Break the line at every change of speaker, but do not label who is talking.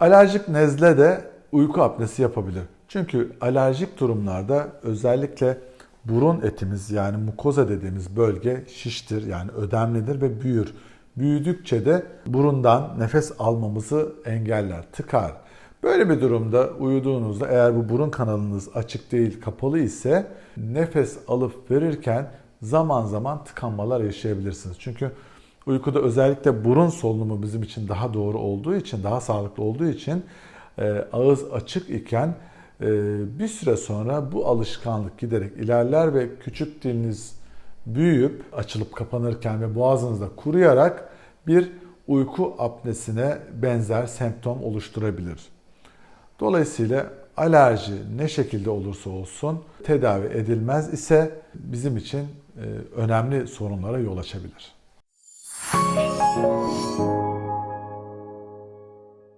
Alerjik nezle de uyku apnesi yapabilir. Çünkü alerjik durumlarda özellikle burun etimiz yani mukoza dediğimiz bölge şiştir yani ödemlidir ve büyür. Büyüdükçe de burundan nefes almamızı engeller, tıkar. Böyle bir durumda uyuduğunuzda eğer bu burun kanalınız açık değil, kapalı ise nefes alıp verirken zaman zaman tıkanmalar yaşayabilirsiniz. Çünkü uykuda özellikle burun solunumu bizim için daha doğru olduğu için, daha sağlıklı olduğu için e, ağız açık iken e, bir süre sonra bu alışkanlık giderek ilerler ve küçük diliniz büyüyüp açılıp kapanırken ve boğazınızda kuruyarak bir uyku apnesine benzer semptom oluşturabilir. Dolayısıyla alerji ne şekilde olursa olsun tedavi edilmez ise bizim için önemli sorunlara yol açabilir.